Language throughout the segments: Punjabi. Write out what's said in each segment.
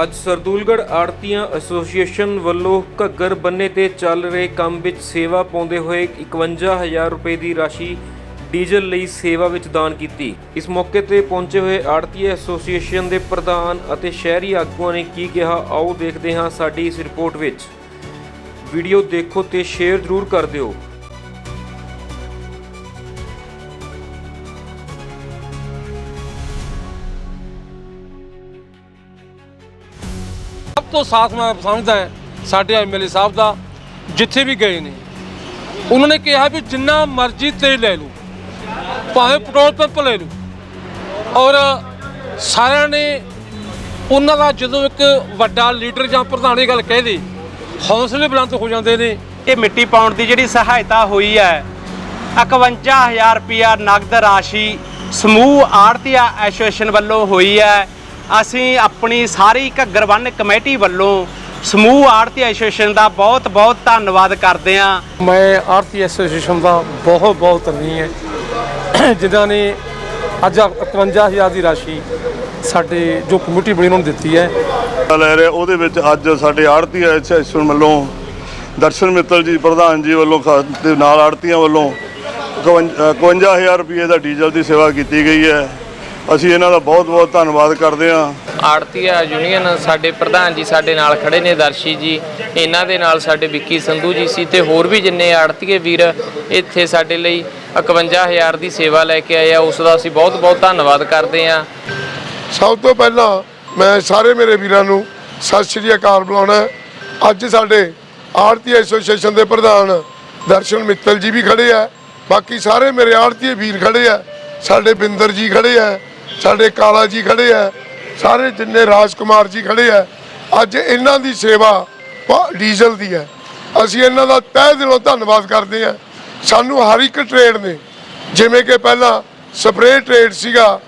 ਅੱਜ ਸਰਦੂਲਗੜ੍ਹ ਆੜਤੀਆਂ ਐਸੋਸੀਏਸ਼ਨ ਵੱਲੋਂ ਘੱਗਰ ਬੰਨੇ ਤੇ ਚੱਲ ਰਹੇ ਕੰਮ ਵਿੱਚ ਸੇਵਾ ਪਾਉਂਦੇ ਹੋਏ 51000 ਰੁਪਏ ਦੀ ਰਾਸ਼ੀ ਡੀਜ਼ਲ ਲਈ ਸੇਵਾ ਵਿੱਚ ਦਾਨ ਕੀਤੀ। ਇਸ ਮੌਕੇ ਤੇ ਪਹੁੰਚੇ ਹੋਏ ਆੜਤੀ ਐਸੋਸੀਏਸ਼ਨ ਦੇ ਪ੍ਰਧਾਨ ਅਤੇ ਸ਼ਹਿਰੀ ਆਗੂਆਂ ਨੇ ਕੀ ਕਿਹਾ, ਆਓ ਦੇਖਦੇ ਹਾਂ ਸਾਡੀ ਇਸ ਰਿਪੋਰਟ ਵਿੱਚ। ਵੀਡੀਓ ਦੇਖੋ ਤੇ ਸ਼ੇਅਰ ਜ਼ਰੂਰ ਕਰ ਦਿਓ। ਤੋਂ ਸਾਥ ਮੈਂ ਸਮਝਦਾ ਹੈ ਸਾਡੇ ਐਮਐਲਏ ਸਾਹਿਬ ਦਾ, ਜਿੱਥੇ ਵੀ ਗਏ ਨੇ। ਉਹਨਾਂ ਨੇ ਕਿਹਾ ਵੀ ਜਿੰਨਾ ਮਰਜ਼ੀ ਤੇਲ ਲੈ ਲਓ, ਭਾਵੇਂ ਪੈਟਰੋਲ ਪੰਪ ਲੈ ਲਓ। ਔਰ ਸਾਰਿਆਂ ਨੇ ਉਹਨਾਂ ਦਾ ਜਦੋਂ ਇੱਕ ਵੱਡਾ ਲੀਡਰ ਜਾਂ ਪ੍ਰਧਾਨ ਇਹ ਗੱਲ ਕਹਿ ਦੇ ਹੌਸਲੇ ਬੁਲੰਦ ਹੋ ਜਾਂਦੇ ਨੇ। ਇਹ ਮਿੱਟੀ ਪਾਉਣ ਦੀ ਜਿਹੜੀ ਸਹਾਇਤਾ ਹੋਈ ਹੈ 51000 ਰੁਪਿਆ ਨਗਦ ਰਾਸ਼ੀ ਸਮੂਹ ਆੜਤੀਆ ਐਸੋਸੀਏਸ਼ਨ ਵੱਲੋਂ ਹੋਈ ਹੈ। ਅਸੀਂ ਆਪਣੀ ਸਾਰੀ ਘੱਗਰ ਬੰਨ ਕਮੇਟੀ ਵੱਲੋਂ ਸਮੂਹ ਆੜਤੀਆ ਐਸੋਸੀਏਸ਼ਨ ਦਾ ਬਹੁਤ ਬਹੁਤ ਧੰਨਵਾਦ ਕਰਦੇ ਹਾਂ। ਮੈਂ ਆਰਤੀ ਐਸੋਸੀਏਸ਼ਨ ਦਾ ਬਹੁਤ ਬਹੁਤ ਧੰਨੀ ਹੈ। ਜਿਨ੍ਹਾਂ ਨੇ ਅੱਜ 51000 ਦੀ ਰਾਸ਼ੀ ਸਾਡੇ ਜੋ ਕਮੇਟੀ ਬਣੀ ਉਹਨਾਂ ਨੂੰ ਦਿੱਤੀ ਹੈ। ਲੈ ਰਹੇ ਉਹਦੇ ਵਿੱਚ ਅੱਜ ਸਾਡੇ ਆੜਤੀ ਐਸੋਸੀਏਸ਼ਨ ਵੱਲੋਂ ਦਰਸ਼ਨ ਮਿੱਤਲ ਜੀ ਪ੍ਰਧਾਨ ਜੀ ਵੱਲੋਂ ਖਾਸ ਦੇ ਨਾਲ ਆੜਤੀਆਂ ਵੱਲੋਂ 51000 ਰੁਪਏ ਦਾ ਡੀਜ਼ਲ ਦੀ ਸੇਵਾ ਕੀਤੀ ਗਈ ਹੈ। ਅਸੀਂ ਇਹਨਾਂ ਦਾ ਬਹੁਤ ਬਹੁਤ ਧੰਨਵਾਦ ਕਰਦੇ ਹਾਂ ਆੜਤੀਆ ਯੂਨੀਅਨ ਸਾਡੇ ਪ੍ਰਧਾਨ ਜੀ ਸਾਡੇ ਨਾਲ ਖੜੇ ਨੇ ਦਰਸ਼ੀ ਜੀ ਇਹਨਾਂ ਦੇ ਨਾਲ ਸਾਡੇ ਵਿੱਕੀ ਸੰਧੂ ਜੀ ਸੀ ਤੇ ਹੋਰ ਵੀ ਜਿੰਨੇ ਆੜਤੀਏ ਵੀਰ ਇੱਥੇ ਸਾਡੇ ਲਈ 51000 ਦੀ ਸੇਵਾ ਲੈ ਕੇ ਆਏ ਆ ਉਸ ਦਾ ਅਸੀਂ ਬਹੁਤ ਬਹੁਤ ਧੰਨਵਾਦ ਕਰਦੇ ਹਾਂ ਸਭ ਤੋਂ ਪਹਿਲਾਂ ਮੈਂ ਸਾਰੇ ਮੇਰੇ ਵੀਰਾਂ ਨੂੰ ਸਤਿ ਸ਼੍ਰੀ ਅਕਾਲ ਬੁਲਾਉਣਾ। ਅੱਜ ਸਾਡੇ ਆੜਤੀ ਐਸੋਸੀਏਸ਼ਨ ਦੇ ਪ੍ਰਧਾਨ ਦਰਸ਼ਨ ਮਿੱਤਲ ਜੀ ਵੀ ਖੜੇ ਆ ਬਾਕੀ ਸਾਰੇ ਮੇਰੇ ਆੜਤੀ ਵੀਰ ਖੜੇ ਆ ਸਾਡੇ ਬਿੰਦਰ ਜੀ ਖੜੇ ਆ ਸਾਡੇ ਕਾਲਾ ਜੀ ਖੜੇ ਆ, ਸਾਰੇ ਜਿੰਨੇ ਰਾਜਕੁਮਾਰ ਜੀ ਖੜੇ ਆ, ਅੱਜ ਇਹਨਾਂ ਦੀ ਸੇਵਾ ਡੀਜ਼ਲ ਦੀ ਹੈ। ਅਸੀਂ ਇਹਨਾਂ ਦਾ ਤਹਿ ਦਿਲੋਂ ਧੰਨਵਾਦ ਕਰਦੇ ਆ ਸਾਨੂੰ ਹਰ ਇੱਕ ਟ੍ਰੇਡ ਨੇ, ਜਿਵੇਂ ਕਿ ਪਹਿਲਾਂ ਸਪਰੇਅ ਟ੍ਰੇਡ ਸੀਗਾ,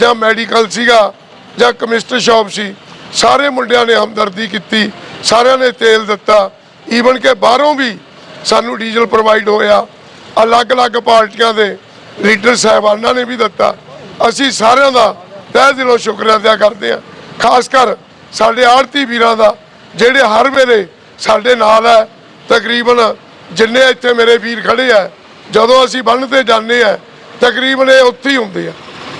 ਜਾਂ ਮੈਡੀਕਲ ਸੀਗਾ, ਜਾਂ ਕੈਮਿਸਟ ਸ਼ਾਪ ਸੀ, ਸਾਰੇ ਮੁੰਡਿਆਂ ਨੇ ਹਮਦਰਦੀ ਕੀਤੀ, ਸਾਰਿਆਂ ਨੇ ਤੇਲ ਦਿੱਤਾ। ਈਵਨ ਕਿ ਬਾਹਰੋਂ ਵੀ ਸਾਨੂੰ ਡੀਜ਼ਲ ਪ੍ਰੋਵਾਈਡ ਹੋਇਆ। ਅਲੱਗ-ਅਲੱਗ ਪਾਰਟੀਆਂ ਦੇ ਲੀਡਰ ਸਾਹਿਬਾਨਾਂ ਨੇ ਵੀ ਦਿੱਤਾ। ਅਸੀਂ ਸਾਰਿਆਂ ਦਾ ਤਹਿ ਦਿਲੋਂ ਸ਼ੁਕਰ ਅਦਾ ਕਰਦੇ ਹਾਂ। ਖਾਸ ਕਰ ਸਾਡੇ ਆੜਤੀ ਵੀਰਾਂ ਦਾ, ਜਿਹੜੇ ਹਰ ਵੇਲੇ ਸਾਡੇ ਨਾਲ ਹੈ, ਤਕਰੀਬਨ ਜਿੰਨੇ ਇੱਥੇ ਮੇਰੇ ਵੀਰ ਖੜੇ ਆ ਜਦੋਂ ਅਸੀਂ ਬੰਨ ਤੇ ਜਾਂਦੇ ਆ ਤਕਰੀਬਨ ਇਹ ਉੱਥੇ ਹੀ ਹੁੰਦੇ ਆ।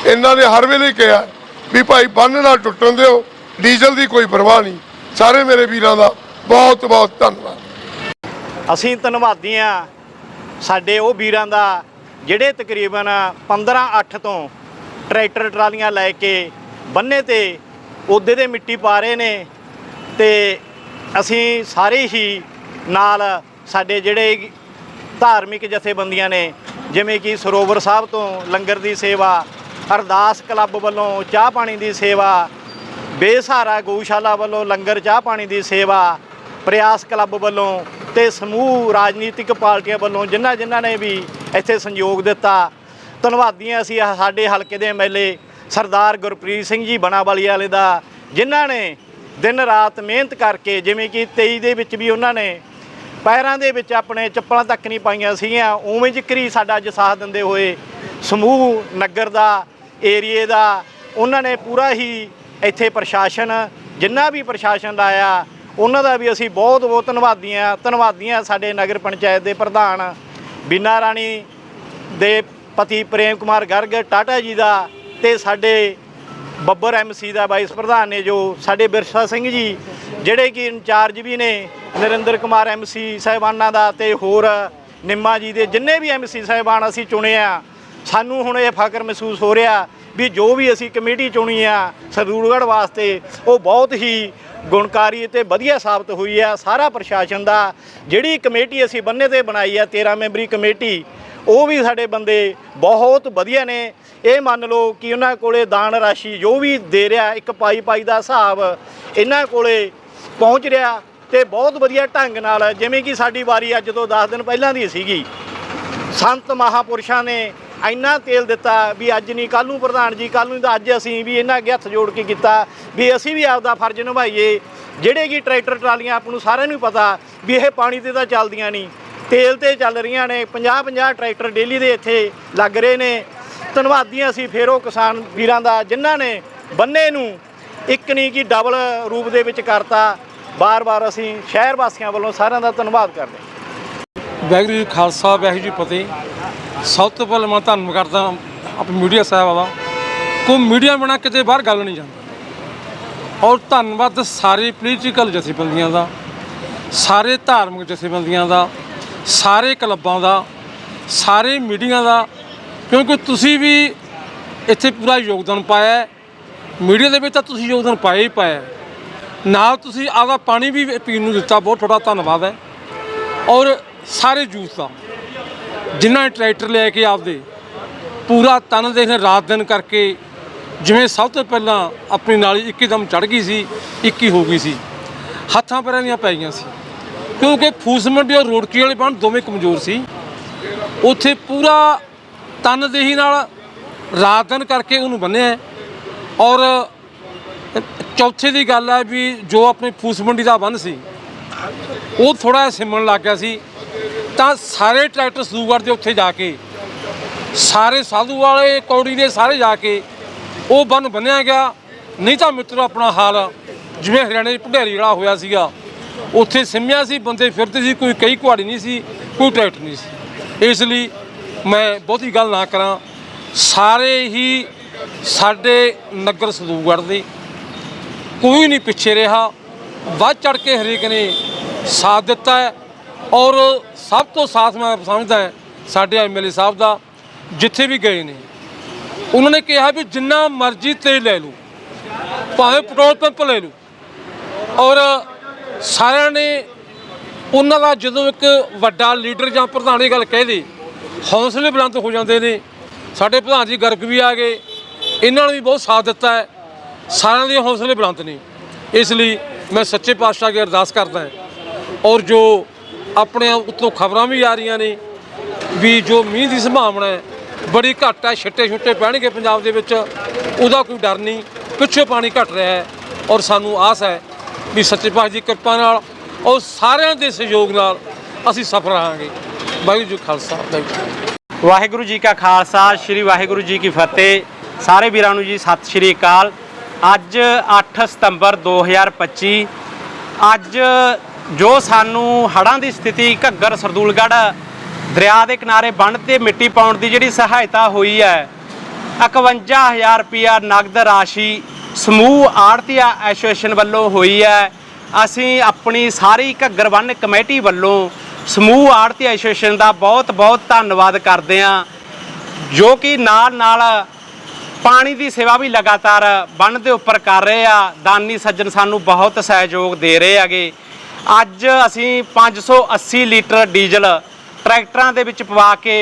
ਇਹਨਾਂ ਨੇ ਹਰ ਵੇਲੇ ਕਿਹਾ ਵੀ ਭਾਈ ਬੰਨ ਨਾ ਟੁੱਟਣ ਦਿਓ, ਡੀਜ਼ਲ ਦੀ ਕੋਈ ਪਰਵਾਹ ਨਹੀਂ। ਸਾਰੇ ਮੇਰੇ ਵੀਰਾਂ ਦਾ ਬਹੁਤ ਬਹੁਤ ਧੰਨਵਾਦ। ਅਸੀਂ ਧੰਨਵਾਦੀ ਹਾਂ ਸਾਡੇ ਉਹ ਵੀਰਾਂ ਦਾ, ਜਿਹੜੇ ਤਕਰੀਬਨ 15 8 ਤੋਂ ਟਰੈਕਟਰ ਟਰਾਲੀਆਂ ਲੈ ਕੇ ਬੰਨੇ ਤੇ ਉਹਦੇ ਦੇ ਮਿੱਟੀ ਪਾ ਰਹੇ ਨੇ ਤੇ ਅਸੀਂ ਸਾਰੇ ਹੀ ਨਾਲ ਸਾਡੇ ਜਿਹੜੇ ਧਾਰਮਿਕ ਜਥੇਬੰਦੀਆਂ ਨੇ, ਜਿਵੇਂ ਕਿ ਸਰੋਵਰ ਸਾਹਿਬ ਤੋਂ ਲੰਗਰ ਦੀ ਸੇਵਾ, ਅਰਦਾਸ ਕਲੱਬ ਵੱਲੋਂ ਚਾਹ ਪਾਣੀ ਦੀ ਸੇਵਾ, ਬੇਸਹਾਰਾ ਗਊਸ਼ਾਲਾ ਵੱਲੋਂ ਲੰਗਰ ਚਾਹ ਪਾਣੀ ਦੀ ਸੇਵਾ, ਪ੍ਰਯਾਸ ਕਲੱਬ ਵੱਲੋਂ ਤੇ ਸਮੂਹ ਰਾਜਨੀਤਿਕ ਪਾਰਟੀਆਂ ਵੱਲੋਂ ਜਿਨ੍ਹਾਂ ਜਿਨ੍ਹਾਂ ਨੇ ਵੀ ਇੱਥੇ ਸੰਯੋਗ ਦਿੱਤਾ ਧੰਨਵਾਦੀਆਂ ਅਸੀਂ ਸਾਡੇ ਹਲਕੇ ਦੇ ਐਮਐਲਏ ਸਰਦਾਰ ਗੁਰਪ੍ਰੀਤ ਸਿੰਘ ਜੀ ਬਣਾਵਾਲੀ ਵਾਲੇ ਦਾ, ਜਿਨ੍ਹਾਂ ਨੇ ਦਿਨ ਰਾਤ ਮਿਹਨਤ ਕਰਕੇ, ਜਿਵੇਂ ਕਿ 23 ਦੇ ਵਿੱਚ ਵੀ ਉਹਨਾਂ ਨੇ ਪੈਰਾਂ ਦੇ ਵਿੱਚ ਆਪਣੇ ਚੱਪਲਾਂ ਤੱਕ ਨਹੀਂ ਪਾਈਆਂ ਸੀਗੀਆਂ, ਉਵੇਂ ਜਿਕਰੀ ਸਾਡਾ ਅੱਜ ਸਾਥ ਦਿੰਦੇ ਹੋਏ ਸਮੂਹ ਨਗਰ ਦਾ, ਏਰੀਏ ਦਾ, ਉਹਨਾਂ ਨੇ ਪੂਰਾ ਹੀ ਇੱਥੇ ਪ੍ਰਸ਼ਾਸਨ, ਜਿੰਨਾ ਵੀ ਪ੍ਰਸ਼ਾਸਨ ਲਾਇਆ, ਉਹਨਾਂ ਦਾ ਵੀ ਅਸੀਂ ਬਹੁਤ ਬਹੁਤ ਧੰਨਵਾਦੀਆਂ ਧੰਨਵਾਦੀਆਂ ਸਾਡੇ ਨਗਰ ਪੰਚਾਇਤ ਦੇ ਪ੍ਰਧਾਨ ਬੀਨਾ ਰਾਣੀ ਦੇ ਪਤੀ ਪ੍ਰੇਮ ਕੁਮਾਰ ਗਰਗ, ਟਾਟਾ ਜੀ ਦਾ ਤੇ ਸਾਡੇ ਬੱਬਰ ਐਮਸੀ ਦਾ ਵਾਈਸ ਪ੍ਰਧਾਨ ਨੇ ਜੋ ਸਾਡੇ ਬਿਰਸਾ ਸਿੰਘ ਜੀ, ਜਿਹੜੇ ਕਿ ਇੰਚਾਰਜ ਵੀ ਨੇ, ਨਰਿੰਦਰ ਕੁਮਾਰ ਐਮਸੀ ਸਾਹਿਬਾਨਾਂ ਦਾ ਤੇ ਹੋਰ ਨਿੰਮਾ ਜੀ ਦੇ ਜਿੰਨੇ ਵੀ ਐਮਸੀ ਸਾਹਿਬਾਨ ਅਸੀਂ ਚੁਣੇ ਆ, ਸਾਨੂੰ ਹੁਣ ਇਹ ਫਖਰ ਮਹਿਸੂਸ ਹੋ ਰਿਹਾ ਵੀ ਜੋ ਵੀ ਅਸੀਂ ਕਮੇਟੀ ਚੁਣੀ ਆ, ਸਰਦੂਲਗੜ੍ਹ ਵਾਸਤੇ, ਉਹ ਬਹੁਤ ਹੀ ਗੁਣਕਾਰੀ ਤੇ ਵਧੀਆ ਸਾਬਤ ਹੋਈ ਆ, ਸਾਰਾ ਪ੍ਰਸ਼ਾਸਨ ਦਾ, ਜਿਹੜੀ ਕਮੇਟੀ ਅਸੀਂ ਬੰਨੇ ਤੇ ਬਣਾਈ ਆ 13 ਮੈਂਬਰੀ ਕਮੇਟੀ ਉਹ ਵੀ ਸਾਡੇ ਬੰਦੇ ਬਹੁਤ ਵਧੀਆ ਨੇ। ਇਹ ਮੰਨ ਲਓ ਕਿ ਉਹਨਾਂ ਕੋਲੇ ਦਾਨ ਰਾਸ਼ੀ ਜੋ ਵੀ ਦੇ ਰਿਹਾ, ਇੱਕ ਪਾਈ ਪਾਈ ਦਾ ਹਿਸਾਬ ਇਹਨਾਂ ਕੋਲੇ ਪਹੁੰਚ ਰਿਹਾ ਤੇ ਬਹੁਤ ਵਧੀਆ ਢੰਗ ਨਾਲ ਜਿਵੇਂ ਕਿ ਸਾਡੀ ਵਾਰੀ ਅੱਜ ਤੋਂ 10 ਦਿਨ ਪਹਿਲਾਂ ਦੀ ਸੀਗੀ। ਸੰਤ ਮਹਾਪੁਰਸ਼ਾਂ ਨੇ ਇੰਨਾ ਤੇਲ ਦਿੱਤਾ ਵੀ ਅੱਜ ਨਹੀਂ ਕੱਲ ਨੂੰ ਪ੍ਰਧਾਨ ਜੀ ਕੱਲ ਨੂੰ ਤਾਂ ਅੱਜ ਅਸੀਂ ਵੀ ਇਹਨਾਂ ਅੱਗੇ ਹੱਥ ਜੋੜ ਕੇ ਕੀਤਾ ਵੀ ਅਸੀਂ ਵੀ ਆਪਦਾ ਫਰਜ਼ ਨਿਭਾਈਏ। ਜਿਹੜੇ ਕਿ ਟਰੈਕਟਰ ਟਰਾਲੀਆਂ ਆਪ ਨੂੰ ਸਾਰਿਆਂ ਨੂੰ ਪਤਾ ਵੀ ਇਹ ਪਾਣੀ ਤੇ ਤਾਂ ਚੱਲਦੀਆਂ ਨਹੀਂ। ਤੇਲ ਤੇ ਚੱਲ ਰਹੀਆਂ ਨੇ 50 50 ਟਰੈਕਟਰ ਡੇਲੀ ਦੇ ਇੱਥੇ ਲੱਗ ਰਹੇ ਨੇ। ਧੰਨਵਾਦੀ ਅਸੀਂ ਉਹ ਕਿਸਾਨ ਵੀਰਾਂ ਦਾ, ਜਿਨ੍ਹਾਂ ਨੇ ਬੰਨੇ ਨੂੰ ਇੱਕ ਨਹੀਂ ਕਿ ਡਬਲ ਰੂਪ ਦੇ ਵਿੱਚ ਕਰਤਾ। ਬਾਰ-ਬਾਰ ਅਸੀਂ ਸ਼ਹਿਰ ਵਾਸੀਆਂ ਵੱਲੋਂ ਸਾਰਿਆਂ ਦਾ ਧੰਨਵਾਦ ਕਰਦੇ ਹਾਂ। ਵਾਹਿਗੁਰੂ ਜੀ ਖਾਲਸਾ, ਵਾਹਿਗੁਰੂ ਜੀ ਫਤਿਹ। ਸਭ ਤੋਂ ਪਹਿਲਾਂ ਮੈਂ ਧੰਨਵਾਦ ਕਰਦਾ ਆਪਣੇ ਮੀਡੀਆ ਸਾਹਿਬ ਦਾ ਕੋਈ ਮੀਡੀਆ ਬਣਾ ਕਿਤੇ ਬਾਹਰ ਗੱਲ ਨਹੀਂ ਜਾਂਦਾ। ਔਰ ਧੰਨਵਾਦ ਸਾਰੇ ਪੋਲੀਟੀਕਲ ਜਥੇਬੰਦੀਆਂ ਦਾ, ਸਾਰੇ ਧਾਰਮਿਕ ਜਥੇਬੰਦੀਆਂ ਦਾ। ਸਾਰੇ ਕਲੱਬਾਂ ਦਾ, ਸਾਰੇ ਮੀਡੀਆ ਦਾ, ਕਿਉਂਕਿ ਤੁਸੀਂ ਵੀ ਇੱਥੇ ਪੂਰਾ ਯੋਗਦਾਨ ਪਾਇਆ ਮੀਡੀਆ ਦੇ ਵਿੱਚ ਤਾਂ ਤੁਸੀਂ ਯੋਗਦਾਨ ਪਾਇਆ ਹੀ ਪਾਇਆ ਨਾਲ ਤੁਸੀਂ ਆਪਦਾ ਪਾਣੀ ਵੀ ਪੀਣ ਨੂੰ ਦਿੱਤਾ, ਬਹੁਤ ਤੁਹਾਡਾ ਧੰਨਵਾਦ ਹੈ। ਔਰ ਸਾਰੇ ਯੂਥ ਦਾ ਜਿਨ੍ਹਾਂ ਨੇ ਟਰੈਕਟਰ ਲੈ ਕੇ ਆਪਦੇ ਪੂਰਾ ਤਨ ਦੇ ਨੇ ਰਾਤ ਦਿਨ ਕਰਕੇ, ਜਿਵੇਂ ਸਭ ਤੋਂ ਪਹਿਲਾਂ ਆਪਣੀ ਨਾਲੀ ਇੱਕਦਮ ਚੜ ਗਈ ਸੀ, ਇੱਕੀ ਹੋ ਗਈ ਸੀ। ਹੱਥਾਂ ਪੈਰਾਂ ਦੀਆਂ ਪੈ ਗਈਆਂ ਸੀ। ਕਿਉਂਕਿ ਫੂਸ ਮੰਡੀ ਔਰ ਰੋੜਕੀ ਵਾਲੇ ਬੰਨ ਦੋਵੇਂ ਕਮਜ਼ੋਰ ਸੀ। ਉੱਥੇ ਪੂਰਾ ਤਨਦੇਹੀ ਨਾਲ ਰਾਤ ਦਿਨ ਕਰਕੇ ਉਹਨੂੰ ਬੰਨਿਆ ਔਰ ਚੌਥੇ ਦੀ ਗੱਲ ਹੈ ਵੀ ਜੋ ਆਪਣੀ ਫੂਸ ਮੰਡੀ ਦਾ ਬੰਨ ਸੀ, ਉਹ ਥੋੜਾ ਸਿਮਣ ਲੱਗ ਗਿਆ ਸੀ। ਤਾਂ ਸਾਰੇ ਟਰੈਕਟਰ ਸੂਗਰ ਦੇ ਉੱਥੇ ਜਾ ਕੇ, ਸਾਰੇ ਸਾਧੂ ਵਾਲੇ ਕੌੜੀ ਦੇ ਸਾਰੇ ਜਾ ਕੇ ਉਹ ਬੰਨ ਬੰਨਿਆ ਗਿਆ। ਨਹੀਂ ਤਾਂ ਮਿੱਤਰੋ, ਆਪਣਾ ਹਾਲ ਜਿਵੇਂ ਹਰਿਆਣੇ ਦੀ ਭੁਗੇਰੀ ਵਾਲਾ ਹੋਇਆ ਸੀਗਾ ਉੱਥੇ ਸਿਮਿਆ ਸੀ, ਬੰਦੇ ਫਿਰਦੇ ਸੀ, ਕੋਈ ਕਈ ਕੁਹਾੜੀ ਨਹੀਂ ਸੀ, ਕੋਈ ਟਰੈਕਟਰ ਨਹੀਂ ਸੀ। ਇਸ ਲਈ ਮੈਂ ਬਹੁਤੀ ਗੱਲ ਨਾ ਕਰਾਂ, ਸਾਰੇ ਹੀ ਸਾਡੇ ਨਗਰ ਸਦੂਗੜ੍ਹ ਦੇ ਕੋਈ ਨਹੀਂ ਪਿੱਛੇ ਰਿਹਾ, ਵੱਧ ਚੜ ਕੇ ਹਰੇਕ ਨੇ ਸਾਥ ਦਿੱਤਾ ਹੈ ਔਰ ਸਭ ਤੋਂ ਸਾਥ ਮੈਂ ਸਮਝਦਾ ਹੈ ਸਾਡੇ ਐਮਐਲਏ ਸਾਹਿਬ ਦਾ, ਜਿੱਥੇ ਵੀ ਗਏ ਨੇ, ਉਹਨਾਂ ਨੇ ਕਿਹਾ ਵੀ ਜਿੰਨਾ ਮਰਜ਼ੀ ਤੇਲ ਲੈ ਲਓ, ਭਾਵੇਂ ਪੈਟਰੋਲ ਪੰਪ ਲੈ ਲਓ ਔਰ ਸਾਰਿਆਂ ਨੇ ਉਹਨਾਂ ਦਾ ਜਦੋਂ ਇੱਕ ਵੱਡਾ ਲੀਡਰ ਜਾਂ ਪ੍ਰਧਾਨ ਦੀ ਗੱਲ ਕਹਿ ਦੇ ਹੌਸਲੇ ਬੁਲੰਦ ਹੋ ਜਾਂਦੇ ਨੇ। ਸਾਡੇ ਪ੍ਰਧਾਨ ਜੀ ਗਰਗ ਵੀ ਆ ਗਏ, ਇਹਨਾਂ ਨੇ ਵੀ ਬਹੁਤ ਸਾਥ ਦਿੱਤਾ ਹੈ। ਸਾਰਿਆਂ ਦੇ ਹੌਸਲੇ ਬੁਲੰਦ ਨੇ। ਇਸ ਲਈ ਮੈਂ ਸੱਚੇ ਪਾਤਸ਼ਾਹ ਅੱਗੇ ਅਰਦਾਸ ਕਰਦਾ ਹਾਂ। ਔਰ ਜੋ ਆਪਣੇ ਉੱਤੋਂ ਖਬਰਾਂ ਵੀ ਆ ਰਹੀਆਂ ਨੇ, ਵੀ ਜੋ ਮੀਂਹ ਦੀ ਸੰਭਾਵਨਾ ਹੈ, ਬੜੀ ਘੱਟ ਹੈ ਛਿੱਟੇ ਛੁੱਟੇ ਪੈਣਗੇ ਪੰਜਾਬ ਦੇ ਵਿੱਚ, ਉਹਦਾ ਕੋਈ ਡਰ ਨਹੀਂ। ਪਿੱਛੇ ਪਾਣੀ ਘਟ ਰਿਹਾ ਹੈ ਔਰ ਸਾਨੂੰ ਆਸ ਹੈ ਵੀ ਸੱਚੇ ਪਾਤਸ਼ਾਹ ਦੀ ਕਿਰਪਾ ਨਾਲ ਔਰ ਸਾਰਿਆਂ ਦੇ ਸਹਿਯੋਗ ਨਾਲ ਅਸੀਂ ਸਫਲ ਰਹਾਂਗੇ। ਵਾਹਿਗੁਰੂ ਜੀ ਖਾਲਸਾ, ਵਾਹਿਗੁਰੂ ਜੀ ਵਾਹਿਗੁਰੂ ਜੀ ਕਾ ਖਾਲਸਾ, ਸ੍ਰੀ ਵਾਹਿਗੁਰੂ ਜੀ ਕੀ ਫਤਿਹ। ਸਾਰੇ ਵੀਰਾਂ ਨੂੰ ਜੀ, ਸਤਿ ਸ੍ਰੀ ਅਕਾਲ। ਅੱਜ 8 ਸਤੰਬਰ 2025 ਅੱਜ ਜੋ ਸਾਨੂੰ ਹੜ੍ਹਾਂ ਦੀ ਸਥਿਤੀ ਘੱਗਰ ਸਰਦੂਲਗੜ੍ਹ ਦਰਿਆ ਦੇ ਕਿਨਾਰੇ ਬੰਨ੍ਹ ਤੇ ਮਿੱਟੀ ਪਾਉਣ ਦੀ ਜਿਹੜੀ ਸਹਾਇਤਾ ਹੋਈ ਹੈ 51000 ਰੁਪਿਆ ਨਗਦ ਰਾਸ਼ੀ ਸਮੂਹ ਆੜਤੀਆ ਐਸੋਸੀਏਸ਼ਨ ਵੱਲੋਂ ਹੋਈ ਹੈ। ਅਸੀਂ ਆਪਣੀ ਸਾਰੀ ਘੱਗਰ ਬੰਨ੍ਹ ਕਮੇਟੀ ਵੱਲੋਂ ਸਮੂਹ ਆੜਤੀ ਐਸੋਸੀਏਸ਼ਨ ਦਾ ਬਹੁਤ ਬਹੁਤ ਧੰਨਵਾਦ ਕਰਦੇ ਹਾਂ, ਜੋ ਕਿ ਨਾਲ ਨਾਲ ਪਾਣੀ ਦੀ ਸੇਵਾ ਵੀ ਲਗਾਤਾਰ ਬੰਨ ਦੇ ਉੱਪਰ ਕਰ ਰਹੇ ਆ। ਦਾਨੀ ਸੱਜਣ ਸਾਨੂੰ ਬਹੁਤ ਸਹਿਯੋਗ ਦੇ ਰਹੇ ਹੈਗੇ। ਅੱਜ ਅਸੀਂ 580 ਲੀਟਰ ਡੀਜ਼ਲ ਟਰੈਕਟਰਾਂ ਦੇ ਵਿੱਚ ਪਵਾ ਕੇ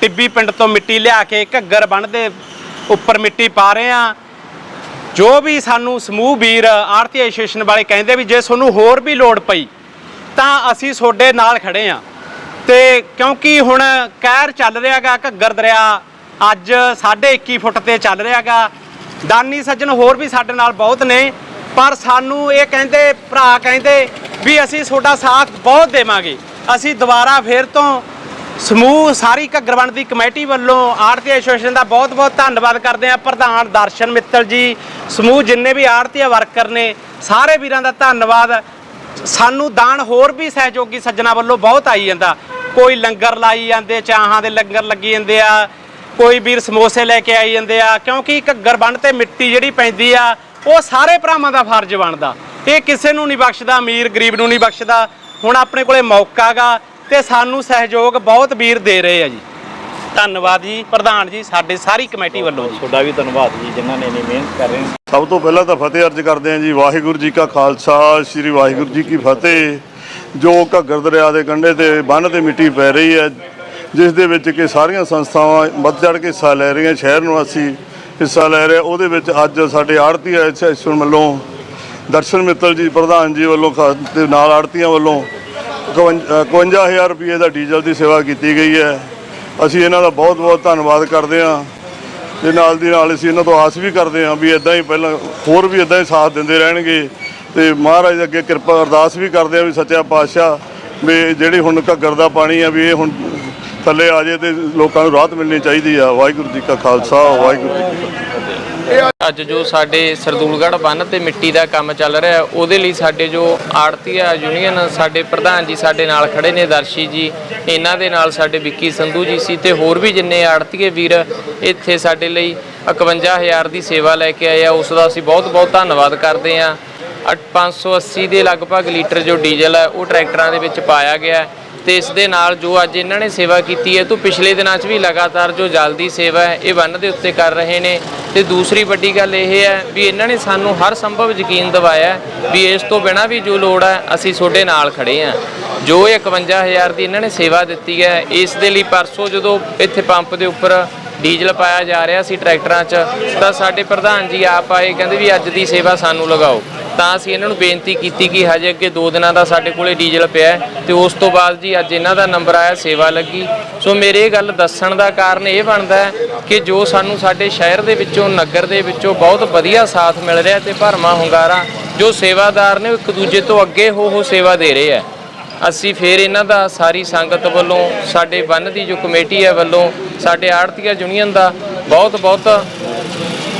ਟਿੱਬੀ ਪਿੰਡ ਤੋਂ ਮਿੱਟੀ ਲਿਆ ਕੇ ਘੱਗਰ ਬੰਨ ਦੇ ਉੱਪਰ ਮਿੱਟੀ ਪਾ ਰਹੇ ਆ ਜੋ ਵੀ ਸਾਨੂੰ ਸਮੂਹ ਵੀਰ ਆੜਤੀ ਐਸੋਸੀਏਸ਼ਨ ਵਾਲੇ ਕਹਿੰਦੇ ਵੀ ਜੇ ਤੁਹਾਨੂੰ ਹੋਰ ਵੀ ਲੋੜ ਪਈ, ਤਾਂ ਅਸੀਂ ਤੁਹਾਡੇ ਨਾਲ ਖੜੇ ਆ ਤੇ ਕਿਉਂਕਿ ਹੁਣ ਕਹਿਰ ਚੱਲ ਰਿਹਾਗਾ, ਘੱਗਰ ਦਰਿਆ, ਅੱਜ 21 ਫੁੱਟ ਤੇ ਚੱਲ ਰਿਹਾਗਾ। ਦਾਨੀ ਸੱਜਣ ਹੋਰ ਵੀ ਸਾਡੇ ਨਾਲ ਬਹੁਤ ਨੇ, ਪਰ ਸਾਨੂੰ ਇਹ ਕਹਿੰਦੇ, ਭਰਾ ਕਹਿੰਦੇ ਵੀ ਅਸੀਂ ਤੁਹਾਡਾ ਸਾਥ ਬਹੁਤ ਦੇਵਾਂਗੇ। ਅਸੀਂ ਦੁਬਾਰਾ ਫੇਰ ਤੋਂ ਸਮੂਹ ਸਾਰੀ ਘੱਗਰਵੰਡ ਦੀ ਕਮੇਟੀ ਵੱਲੋਂ ਆੜਤੀ ਐਸੋਸੀਏਸ਼ਨ ਦਾ ਬਹੁਤ-ਬਹੁਤ ਧੰਨਵਾਦ ਕਰਦੇ ਹਾਂ ਪ੍ਰਧਾਨ ਦਰਸ਼ਨ ਮਿੱਤਲ ਜੀ, ਸਮੂਹ ਜਿੰਨੇ ਵੀ ਆੜਤੀ ਵਰਕਰ ਨੇ, ਸਾਰੇ ਵੀਰਾਂ ਦਾ ਧੰਨਵਾਦ। ਸਾਨੂੰ ਦਾਨ ਹੋਰ ਵੀ ਸਹਿਯੋਗੀ ਸੱਜਣਾ ਵੱਲੋਂ ਬਹੁਤ ਆਈ ਜਾਂਦਾ। ਕੋਈ ਲੰਗਰ ਲਾਈ ਜਾਂਦੇ, ਚਾਹਾਂ ਦੇ ਲੰਗਰ ਲੱਗੀ ਜਾਂਦੇ ਆ, ਕੋਈ ਵੀਰ ਸਮੋਸੇ ਲੈ ਕੇ ਆਈ ਜਾਂਦੇ ਆ, ਕਿਉਂਕਿ ਘੱਗਰ ਬੰਨ ਤੇ ਮਿੱਟੀ ਜਿਹੜੀ ਪੈਂਦੀ ਆ, ਉਹ ਸਾਰੇ ਭਰਾਵਾਂ ਦਾ ਫਰਜ਼ ਬਣਦਾ। ਇਹ ਕਿਸੇ ਨੂੰ ਨਹੀਂ ਬਖਸ਼ਦਾ, ਅਮੀਰ ਗਰੀਬ ਨੂੰ ਨਹੀਂ ਬਖਸ਼ਦਾ। ਹੁਣ ਆਪਣੇ ਕੋਲੇ ਮੌਕਾ ਗਾ ਤੇ ਸਾਨੂੰ ਸਹਿਯੋਗ ਬਹੁਤ ਵੀਰ ਦੇ ਰਹੇ ਆ ਜੀ। ਧੰਨਵਾਦ ਜੀ ਪ੍ਰਧਾਨ ਜੀ ਸਾਡੇ ਸਾਰੀ ਕਮੇਟੀ ਵੱਲੋਂ ਜੀ। ਤੁਹਾਡਾ ਵੀ ਧੰਨਵਾਦ ਜੀ ਜਿਨ੍ਹਾਂ ਨੇ ਇੰਨੀ ਮਿਹਨਤ ਕਰ ਰਹੇ ਨੇ। ਸਭ ਤੋਂ ਪਹਿਲਾਂ ਤਾਂ ਫਤਿਹ ਅਰਜ ਕਰਦੇ ਹਾਂ ਜੀ ਵਾਹਿਗੁਰੂ ਜੀ ਕਾ ਖਾਲਸਾ ਸ੍ਰੀ ਵਾਹਿਗੁਰੂ ਜੀ ਕੀ ਫਤਿਹ। ਜੋ ਘੱਗਰ ਦਰਿਆ ਦੇ ਕੰਢੇ ਤੇ ਬੰਨ੍ਹ ਤੇ ਮਿੱਟੀ ਪੈ ਰਹੀ ਹੈ ਜਿਸ ਦੇ ਵਿੱਚ ਕਿ ਸਾਰੀਆਂ ਸੰਸਥਾਵਾਂ ਵੱਧ ਚੜ੍ਹ ਕੇ ਹਿੱਸਾ ਲੈ ਰਹੀਆਂ ਸ਼ਹਿਰ ਨਿਵਾਸੀ ਹਿੱਸਾ ਲੈ ਰਹੇ ਉਹਦੇ ਵਿੱਚ ਅੱਜ ਸਾਡੇ ਆੜਤੀ ਐਸੋਸੀਏਸ਼ਨ ਵੱਲੋਂ ਦਰਸ਼ਨ ਮਿੱਤਲ ਜੀ ਪ੍ਰਧਾਨ ਜੀ ਵੱਲੋਂ ਖਾ- ਤੇ ਨਾਲ ਆੜਤੀਆਂ ਵੱਲੋਂ 51000 ਰੁਪਏ ਦਾ ਡੀਜ਼ਲ ਦੀ ਸੇਵਾ ਕੀਤੀ ਗਈ ਹੈ। ਅਸੀਂ ਇਹਨਾਂ ਦਾ ਬਹੁਤ ਬਹੁਤ ਧੰਨਵਾਦ ਕਰਦੇ ਹਾਂ ਤੇ ਨਾਲ ਦੀ ਨਾਲ ਅਸੀਂ ਇਹਨਾਂ ਤੋਂ ਆਸ ਵੀ ਕਰਦੇ ਹਾਂ ਵੀ ਇਦਾਂ ਹੀ ਪਹਿਲਾਂ ਹੋਰ ਵੀ ਇਦਾਂ ਹੀ ਸਾਥ ਦਿੰਦੇ ਰਹਿਣਗੇ ਤੇ ਮਹਾਰਾਜ ਅੱਗੇ ਕਿਰਪਾ ਅਰਦਾਸ ਵੀ ਕਰਦੇ ਹਾਂ ਵੀ ਸੱਚਾ ਪਾਤਸ਼ਾਹ ਵੀ ਜਿਹੜੀ ਹੁਣ ਘੱਗਰ ਦਾ ਪਾਣੀ ਆ ਵੀ ਇਹ ਹੁਣ ਥੱਲੇ ਆ ਜੇ ਤੇ ਲੋਕਾਂ ਨੂੰ ਰਾਹਤ ਮਿਲਣੀ ਚਾਹੀਦੀ ਆ। ਵਾਹਿਗੁਰੂ ਜੀ ਕਾ ਖਾਲਸਾ, ਵਾਹਿਗੁਰੂ ਜੀ ਕੀ ਫਤਿਹ। ਅੱਜ ਜੋ ਸਾਡੇ ਸਰਦੂਲਗੜ੍ਹ ਬੰਨ ਤੇ ਮਿੱਟੀ ਦਾ ਕੰਮ ਚੱਲ ਰਿਹਾ ਉਹਦੇ ਲਈ ਸਾਡੇ ਜੋ ਆੜਤੀਆ ਯੂਨੀਅਨ, ਸਾਡੇ ਪ੍ਰਧਾਨ ਜੀ ਸਾਡੇ ਨਾਲ ਖੜੇ ਨੇ, ਦਰਸ਼ੀ ਜੀ, ਇਹਨਾਂ ਦੇ ਨਾਲ ਸਾਡੇ ਵਿੱਕੀ ਸੰਧੂ ਜੀ ਸੀ ਤੇ ਹੋਰ ਵੀ ਜਿੰਨੇ ਆੜਤੀਏ ਵੀਰ ਇੱਥੇ ਸਾਡੇ ਲਈ 51000 ਦੀ ਸੇਵਾ ਲੈ ਕੇ ਆਏ ਆ, ਉਸ ਦਾ ਅਸੀਂ ਬਹੁਤ ਬਹੁਤ ਧੰਨਵਾਦ ਕਰਦੇ ਆ 580 ਦੇ ਲਗਭਗ ਲੀਟਰ ਜੋ ਡੀਜ਼ਲ ਹੈ, ਉਹ ਟਰੈਕਟਰਾਂ ਦੇ ਵਿੱਚ ਪਾਇਆ ਗਿਆ ਹੈ। ਤੇ ਇਸ ਦੇ ਨਾਲ ਜੋ ਅੱਜ ਇਹਨਾਂ ਨੇ ਸੇਵਾ ਕੀਤੀ ਹੈ, ਤੋਂ ਪਿਛਲੇ ਦਿਨਾਂ 'ਚ ਵੀ ਲਗਾਤਾਰ ਜੋ ਜਲਦੀ ਸੇਵਾ ਹੈ, ਇਹ ਬੰਨ ਦੇ ਉੱਤੇ ਕਰ ਰਹੇ ਨੇ। ਤੇ ਦੂਸਰੀ ਵੱਡੀ ਗੱਲ ਇਹ ਹੈ ਵੀ ਇਹਨਾਂ ਨੇ ਸਾਨੂੰ ਹਰ ਸੰਭਵ ਯਕੀਨ ਦਿਵਾਇਆ ਵੀ ਇਸ ਤੋਂ ਬਿਨਾਂ ਵੀ ਜੋ ਲੋੜ ਹੈ, ਅਸੀਂ ਤੁਹਾਡੇ ਨਾਲ ਖੜੇ ਹਾਂ। ਜੋ ਇਹ 51000 ਦੀ ਇਹਨਾਂ ਨੇ ਸੇਵਾ ਦਿੱਤੀ ਹੈ, ਇਸ ਦੇ ਲਈ ਪਰਸੋਂ ਜਦੋਂ ਇੱਥੇ ਪੰਪ ਦੇ ਉੱਪਰ ਡੀਜ਼ਲ ਪਾਇਆ ਜਾ ਰਿਹਾ ਸੀ ਟਰੈਕਟਰਾਂ 'ਚ, ਤਾਂ ਸਾਡੇ ਪ੍ਰਧਾਨ ਜੀ ਆਪ ਆਏ, ਕਹਿੰਦੇ ਵੀ ਅੱਜ ਦੀ ਸੇਵਾ ਸਾਨੂੰ ਲਗਾਓ। ਤਾਂ ਅਸੀਂ ਇਹਨਾਂ ਨੂੰ ਬੇਨਤੀ ਕੀਤੀ ਕਿ ਹਜੇ ਅੱਗੇ 2 ਦਿਨਾਂ ਦਾ ਸਾਡੇ ਕੋਲੇ ਡੀਜ਼ਲ ਪਿਆ ਹੈ ਤੇ ਉਸ ਤੋਂ ਬਾਅਦ ਜੀ ਅੱਜ ਇਹਨਾਂ ਦਾ ਨੰਬਰ ਆਇਆ, ਸੇਵਾ ਲੱਗੀ। ਸੋ ਮੇਰੇ ਇਹ ਗੱਲ ਦੱਸਣ ਦਾ ਕਾਰਨ ਇਹ ਬਣਦਾ ਕਿ ਜੋ ਸਾਨੂੰ ਸਾਡੇ ਸ਼ਹਿਰ ਦੇ ਵਿੱਚੋਂ, ਨਗਰ ਦੇ ਵਿੱਚੋਂ ਬਹੁਤ ਵਧੀਆ ਸਾਥ ਮਿਲ ਰਿਹਾ ਤੇ ਭਰਮਾ ਹੁੰਗਾਰਾ, ਜੋ ਸੇਵਾਦਾਰ ਨੇ ਇੱਕ ਦੂਜੇ ਤੋਂ ਅੱਗੇ ਹੋ ਹੋ ਸੇਵਾ ਦੇ ਰਹੇ ਆ ਅਸੀਂ ਫੇਰ ਇਹਨਾਂ ਦਾ ਸਾਰੀ ਸੰਗਤ ਵੱਲੋਂ, ਸਾਡੇ ਬੰਨ ਦੀ ਜੋ ਕਮੇਟੀ ਹੈ ਵੱਲੋਂ, ਸਾਡੇ ਆੜਤੀਆ ਯੂਨੀਅਨ ਦਾ ਬਹੁਤ ਬਹੁਤ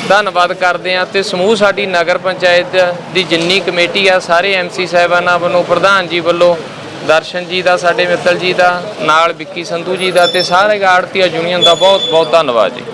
ਧੰਨਵਾਦ ਕਰਦੇ ਹਾਂ ਤੇ ਸਮੂਹ ਸਾਡੀ ਨਗਰ ਪੰਚਾਇਤ ਦੀ ਜਿੰਨੀ ਕਮੇਟੀ ਆ, ਸਾਰੇ ਐਮਸੀ ਸਾਹਿਬਾਨਾਂ ਵੱਲੋਂ, ਪ੍ਰਧਾਨ ਜੀ ਵੱਲੋਂ, ਦਰਸ਼ਨ ਜੀ ਦਾ, ਸਾਡੇ ਮਿੱਤਲ ਜੀ ਦਾ, ਨਾਲ ਵਿੱਕੀ ਸੰਧੂ ਜੀ ਦਾ ਤੇ ਸਾਰੇ ਆੜਤੀਆ ਯੂਨੀਅਨ ਦਾ ਬਹੁਤ ਬਹੁਤ ਧੰਨਵਾਦ ਜੀ।